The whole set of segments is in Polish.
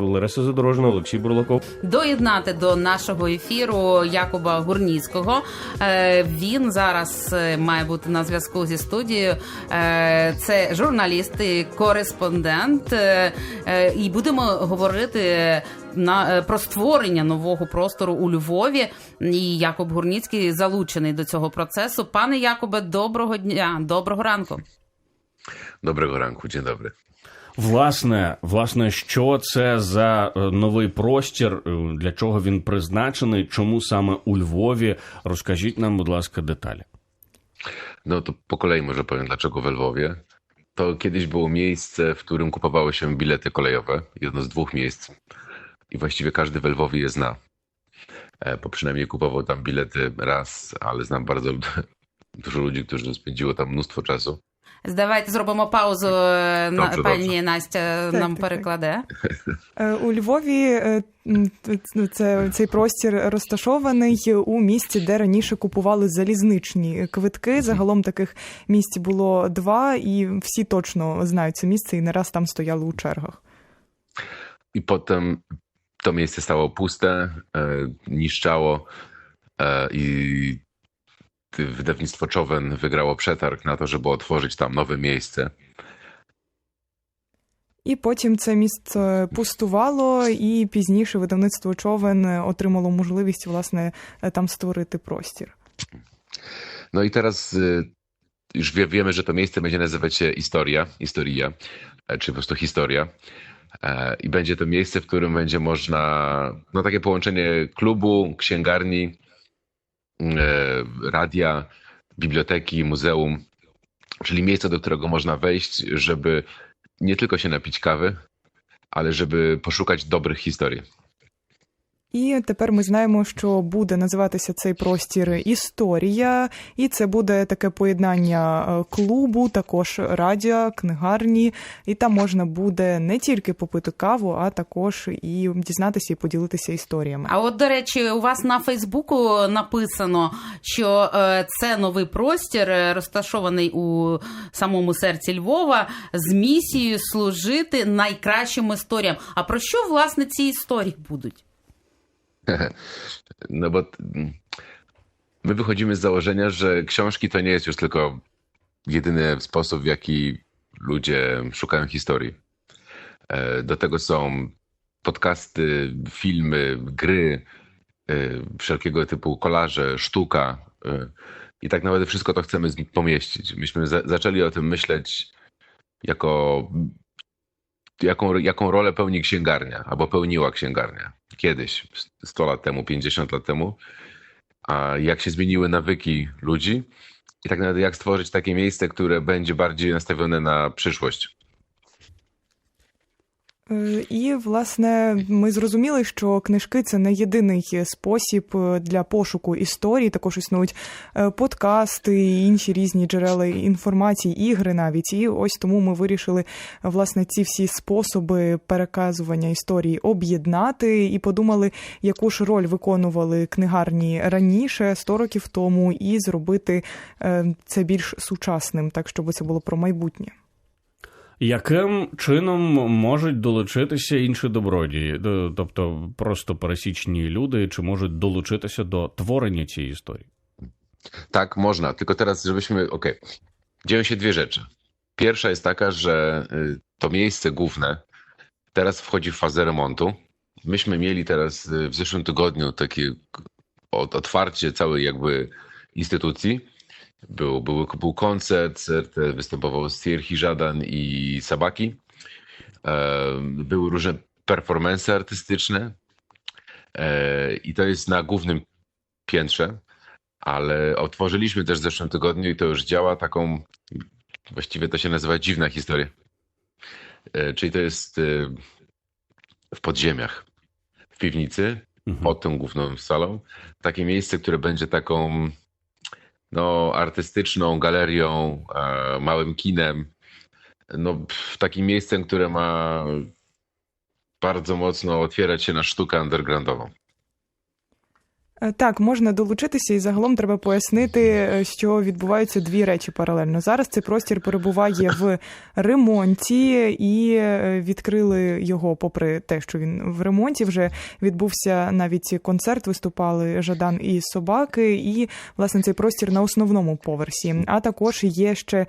Лариса Задорожна, Олексій Бурлаков. доєднати до нашого ефіру Якуба Гурніцького. Е, Він зараз е, має бути на зв'язку зі студією. Е, Це журналіст і кореспондент. І будемо говорити на про створення нового простору у Львові. І Якуб Гурніцький залучений до цього процесу. Пане Якубе, доброго дня, доброго ранку. Доброго ранку, dzień dobry. Власне, власне, що це за е, новий простір, е, для чого він призначений, чому саме у Львові? Розкажіть нам, будь ласка, деталі. No to po kolei może powiem, dlaczego w Lwowie. To kiedyś było miejsce, w którym kupowały się bilety kolejowe. Jedno z dwóch miejsc. I właściwie każdy w Lwowie je zna. E, Bo przynajmniej kupował tam bilety raz, ale znam bardzo dużo ludzi, którzy spędziło tam mnóstwo czasu. Давайте зробимо паузу. е, Добре, Пані добре. Настя Так, нам так, так. перекладе. Е, У Львові е, ц- це, цей простір розташований у місці, де раніше купували залізничні квитки. Загалом таких місць було два, і всі точно знають це місце і не раз там стояли у чергах. I potem to miejsce stało puste, e, niszczało e, i ty- wydawnictwo Czowen wygrało przetarg na to, żeby otworzyć tam nowe miejsce. І потім це місце пустувало, і пізніше видавництво човен отримало можливість власне е, там створити простір. No i teraz y, już wie, wiemy, że to miejsce będzie nazywać się Historia, Historia, e, czy po prostu Historia. E, I będzie to miejsce, w którym będzie można, no takie połączenie klubu, księgarni, e, radia, biblioteki, muzeum, czyli miejsce, do którego można wejść, żeby nie tylko się napić kawy, ale żeby poszukać dobrych historii. І тепер ми знаємо, що буде називатися цей простір історія, і це буде таке поєднання е, клубу, також радіо, книгарні, і там можна буде не тільки попити каву, а також і дізнатися і поділитися історіями. А от, до речі, у вас на Фейсбуку написано, що е, це новий простір, е, розташований у самому серці Львова, з місією служити найкращим історіям. А про що власне ці історії будуть? No bo mm, my wychodzimy z założenia, że książki to nie jest już tylko jedyny sposób, w jaki ludzie szukają historii. E, Do tego są podcasty, filmy, gry, e, wszelkiego typu kolarze, sztuka. e, I tak naprawdę wszystko to chcemy pomieścić. Myśmy za zaczęli o tym myśleć jako jaką, jaką rolę pełni księgarnia, albo pełniła księgarnia kiedyś, 100 lat temu, 50 lat temu, a jak się zmieniły nawyki ludzi i tak naprawdę jak stworzyć takie miejsce, które będzie bardziej nastawione na przyszłość. Е, І, власне, ми зрозуміли, що книжки це не єдиний спосіб е, для пошуку історії. Також існують е, подкасти, інші різні джерела інформації, ігри навіть. І ось тому ми вирішили власне ці всі способи переказування історії об'єднати і подумали, яку ж роль виконували книгарні раніше, 100 років тому, і зробити це більш сучасним, так щоб це було про майбутнє. Яким чином можуть долучитися інші добродії, Д- тобто просто пересічні люди, чи можуть долучитися до творення цієї історії? Tak, można, tylko teraz, żebyśmy. Okej. Dzieją się dwie rzeczy. Pierwsza jest taka, że y, to miejsce główne teraz wchodzi w fazę remontu. Myśmy mieli teraz y, w zeszłym tygodniu takie k- od- otwarcie całej jakby instytucji. był, był, był koncert, występował Stierhi Żadan i Sabaki. Były różne performance artystyczne. E, I to jest na głównym piętrze ale otworzyliśmy też w zeszłym tygodniu i to już działa taką, właściwie to się nazywa dziwna historia. E, Czyli to jest e, w podziemiach, w piwnicy, Mhm. pod tą główną salą, takie miejsce, które będzie taką no, artystyczną galerią, e, małym kinem, no, takim miejscem, które ma bardzo mocno otwierać się na sztukę undergroundową. Е, Так, можна долучитися, і загалом треба пояснити, е, що відбуваються дві речі паралельно. Зараз цей простір перебуває в ремонті, і е, відкрили його, попри те, що він в ремонті. Вже відбувся навіть концерт. Виступали Жадан і собаки, і власне цей простір на основному поверсі. А також є ще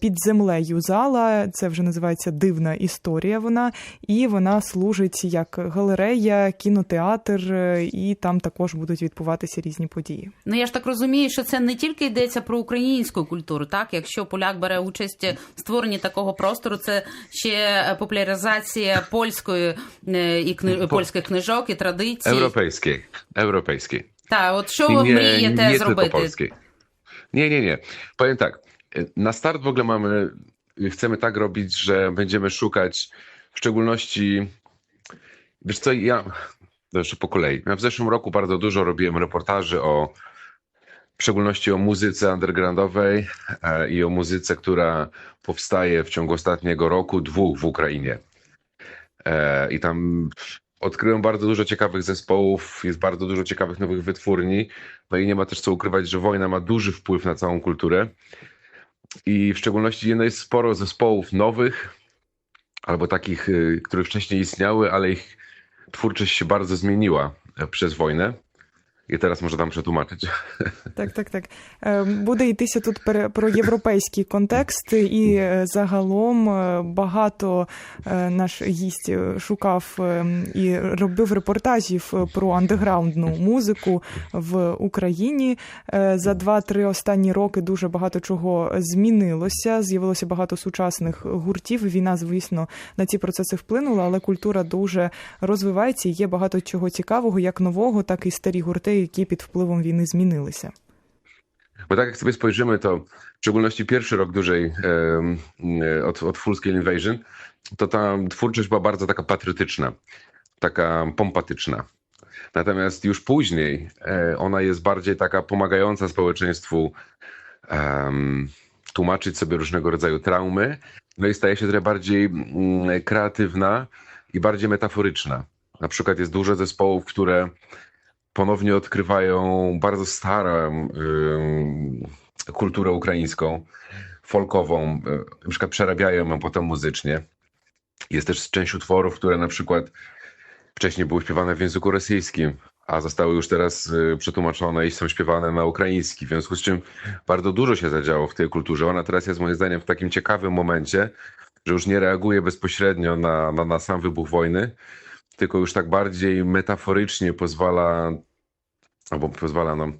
під землею зала. Це вже називається дивна історія. Вона і вона служить як галерея, кінотеатр, і там також будуть відбуватися різні події. Ну я ж так розумію, що це не тільки йдеться про українську культуру, так якщо поляк бере участь в створенні такого простору, це ще популяризація польської е, і кни... польських книжок і традицій. Europejskiej. Europejskiej. Так, от що ви nie, мрієте nie зробити? polskiej. Nie, nie, nie. Powiem tak. Na start w ogóle mamy, chcemy tak robić, że będziemy szukać w szczególności, wiesz co, ja, jeszcze po kolei. Ja w zeszłym roku bardzo dużo robiłem reportaży o, w szczególności o muzyce undergroundowej e, i o muzyce, która powstaje w ciągu ostatniego roku, dwóch w Ukrainie. E, I tam odkryłem bardzo dużo ciekawych zespołów, jest bardzo dużo ciekawych nowych wytwórni. No i nie ma też co ukrywać, że wojna ma duży wpływ na całą kulturę. I w szczególności no jest sporo zespołów nowych, albo takich, y, które wcześniej istniały, ale ich twórczość się bardzo zmieniła e, przez wojnę. I teraz może tam przetłumaczyć. Так, так, так. Е, Буде йтися тут про європейський контекст, і е, загалом е, багато наш гість шукав і робив репортажів про андеграундну музику в Україні. За два-три останні роки дуже багато чого змінилося. З'явилося багато сучасних гуртів. Війна, звісно, на ці процеси вплинула, але культура дуже розвивається. і Є багато чого цікавого, як нового, так і старі гурти, які під впливом війни змінилися. Bo tak jak sobie spojrzymy, to w szczególności pierwszy rok dłużej em, e, od, od Full Scale Invasion, to ta twórczość była bardzo taka patriotyczna, taka pompatyczna. Natomiast już później e, ona jest bardziej taka pomagająca społeczeństwu em, tłumaczyć sobie różnego rodzaju traumy, no i staje się trochę bardziej mm, kreatywna i bardziej metaforyczna. Na przykład jest dużo zespołów, które ponownie odkrywają bardzo starą ym, kulturę ukraińską, folkową, y, na przykład przerabiają ją potem muzycznie. Jest też część utworów, które na przykład wcześniej były śpiewane w języku rosyjskim, a zostały już teraz y, przetłumaczone i są śpiewane na ukraiński. W związku z czym bardzo dużo się zadziało w tej kulturze. Ona teraz jest moim zdaniem w takim ciekawym momencie, że już nie reaguje bezpośrednio na, na, na sam wybuch wojny, tylko już tak bardziej metaforycznie pozwala, albo pozwala nam,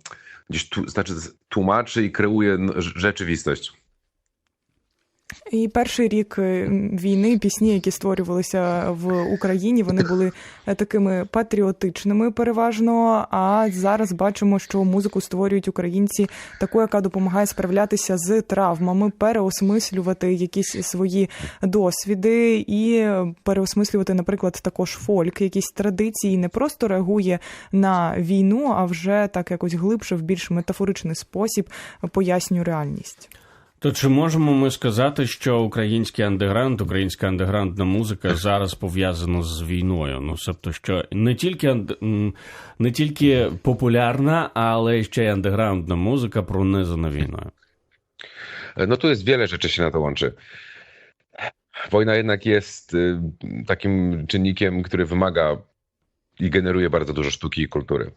gdzieś tu, znaczy tłumaczy i kreuje rzeczywistość. І перший рік е, війни пісні, які створювалися в Україні, вони були е, такими патріотичними переважно. А зараз бачимо, що музику створюють українці таку, яка допомагає справлятися з травмами, переосмислювати якісь свої досвіди і переосмислювати, наприклад, також фольк, якісь традиції, не просто реагує на війну, а вже так якось глибше, в більш метафоричний спосіб пояснює реальність. То чи можемо ми сказати, що український андеграунд, українська андеграундна музика зараз пов'язана з війною? Ну, тобто, що не тільки анд- м, не тільки популярна, але ще й андеграундна музика пронизана війною. No tu jest wiele rzeczy się na to łączy. Wojna jednak jest y, takim czynnikiem, który wymaga i generuje bardzo dużo sztuki i kultury.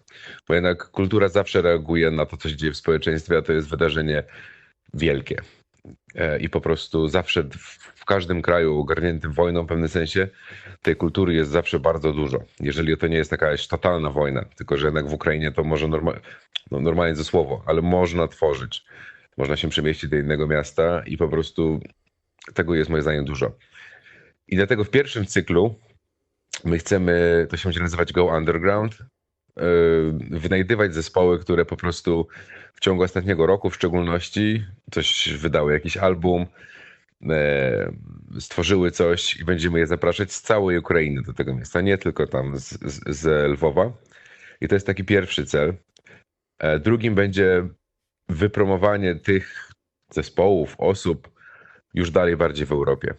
Bo jednak kultura zawsze reaguje na to, co się dzieje w społeczeństwie, a to jest wydarzenie wielkie. E, I po prostu zawsze w, każdym kraju ogarniętym wojną w pewnym sensie tej kultury jest zawsze bardzo dużo. Jeżeli to nie jest jakaś totalna wojna, tylko że jednak w Ukrainie to może norma- no normalnie ze słowo, ale można tworzyć. Można się przemieścić do innego miasta i po prostu tego jest moim zdaniem dużo. I dlatego w pierwszym cyklu my chcemy, to się będzie nazywać Go Underground, wynajdywać zespoły, które po prostu w ciągu ostatniego roku w szczególności coś wydały, jakiś album, e, stworzyły coś i będziemy je zapraszać z całej Ukrainy do tego miasta, nie tylko tam z, z, z Lwowa. I to jest taki pierwszy cel. E, Drugim będzie wypromowanie tych zespołów, osób już dalej bardziej w Europie.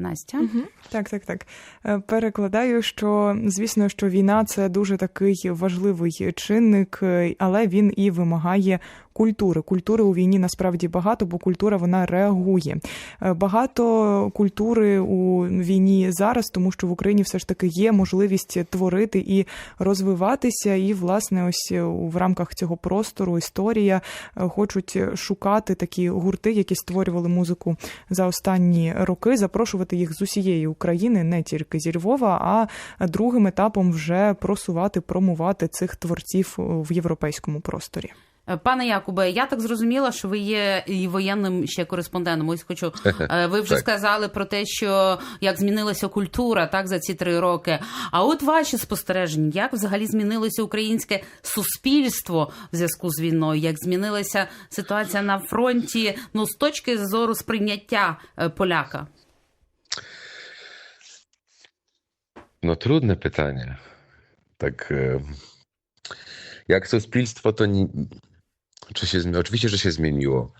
Настя. Угу. Так, так, так. Е, Перекладаю, що звісно, що війна це дуже такий важливий чинник, е, але він і вимагає культури. Культури у війні насправді багато, бо культура вона реагує. Е, Багато культури у війні зараз, тому що в Україні все ж таки є можливість творити і розвиватися. І, власне, ось е, в рамках цього простору історія е, хочуть шукати такі гурти, які створювали музику за останні роки, запрошувати їх з усієї України, не тільки зі Львова, а другим етапом вже просувати, промувати цих творців в європейському просторі. Е, Пане Якубе, я так зрозуміла, що ви є і воєнним ще кореспондентом. Ось хочу. е, Ви вже Так. сказали про те, що як змінилася культура так за ці три роки. А от ваші спостереження, як взагалі змінилося українське суспільство в зв'язку з війною? Як змінилася ситуація на фронті? Ну з точки зору сприйняття е, поляка? Trudne pytanie. Tak, e, jak suspilstwo to nie, czy się, oczywiście, że się zmieniło.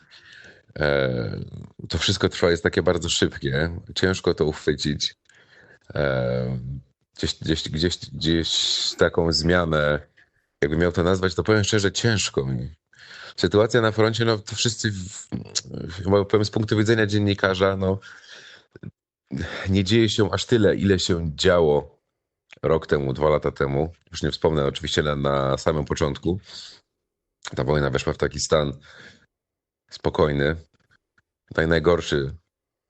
E, To wszystko trwa, jest takie bardzo szybkie. Ciężko to uchwycić. E, Gdzieś, gdzieś, gdzieś, gdzieś taką zmianę, jakbym miał to nazwać, to powiem szczerze, ciężko mi. Sytuacja na froncie, no to wszyscy, chyba powiem z punktu widzenia dziennikarza, no nie dzieje się aż tyle, ile się działo rok temu, dwa lata temu. Już nie wspomnę oczywiście na, na samym początku. Ta wojna weszła w taki stan spokojny, tak najgorszy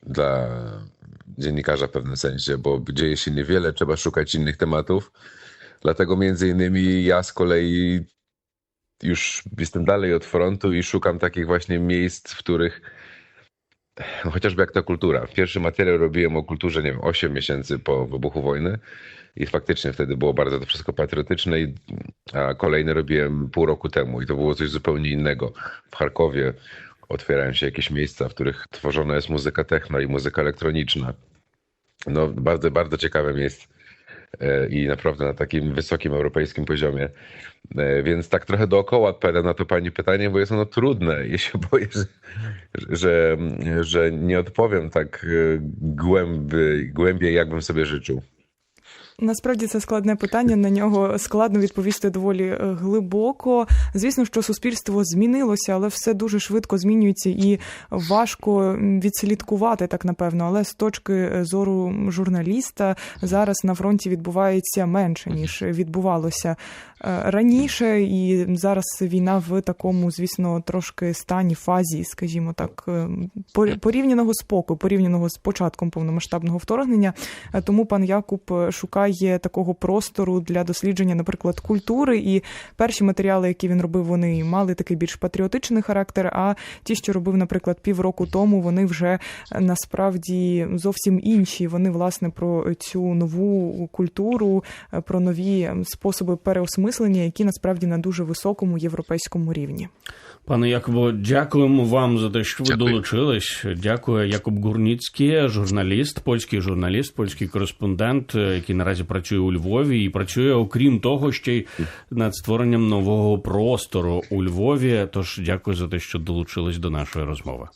dla dziennikarza w pewnym sensie, bo dzieje się niewiele, trzeba szukać innych tematów. Dlatego między innymi ja z kolei już jestem dalej od frontu i szukam takich właśnie miejsc, w których chociażby jak ta kultura. Pierwszy materiał robiłem o kulturze, nie wiem, 8 miesięcy po wybuchu wojny i faktycznie wtedy było bardzo to wszystko patriotyczne, a kolejny robiłem pół roku temu i to było coś zupełnie innego. W Charkowie otwierają się jakieś miejsca, w których tworzona jest muzyka techno i muzyka elektroniczna. No, bardzo, bardzo ciekawe miejsce i naprawdę na takim wysokim europejskim poziomie. E, Więc tak trochę dookoła odpowiadam na to pani pytanie, bo jest ono trudne. Ja się boję, że, że, że nie odpowiem tak e, głębiej, głębiej, jakbym sobie życzył. Насправді це складне питання. На нього складно відповісти доволі е, глибоко. Звісно, що суспільство змінилося, але все дуже швидко змінюється і важко відслідкувати так напевно. Але з точки зору журналіста зараз на фронті відбувається менше ніж відбувалося е, раніше, і зараз війна в такому, звісно, трошки стані фазі, скажімо так, е, порівняного спокою, порівняного з початком повномасштабного вторгнення. Е, Тому пан Якуб е, шукає такого простору для дослідження, наприклад, культури. І перші матеріали, які він робив, вони мали такий більш патріотичний характер. А ті, що робив, наприклад, півроку тому, вони вже е, насправді зовсім інші. Вони власне про цю нову культуру, е, про нові способи переосмислення, які насправді на дуже високому європейському рівні. Пане Якубо, дякуємо вам за те, що ви Дякую. долучились. Дякую, Якуб Гурніцький, журналіст, польський журналіст, польський кореспондент, е, який наразі працює у Львові, і працює, окрім того, ще й над створенням нового простору у Львові. Тож дякую за те, що долучились до нашої розмови.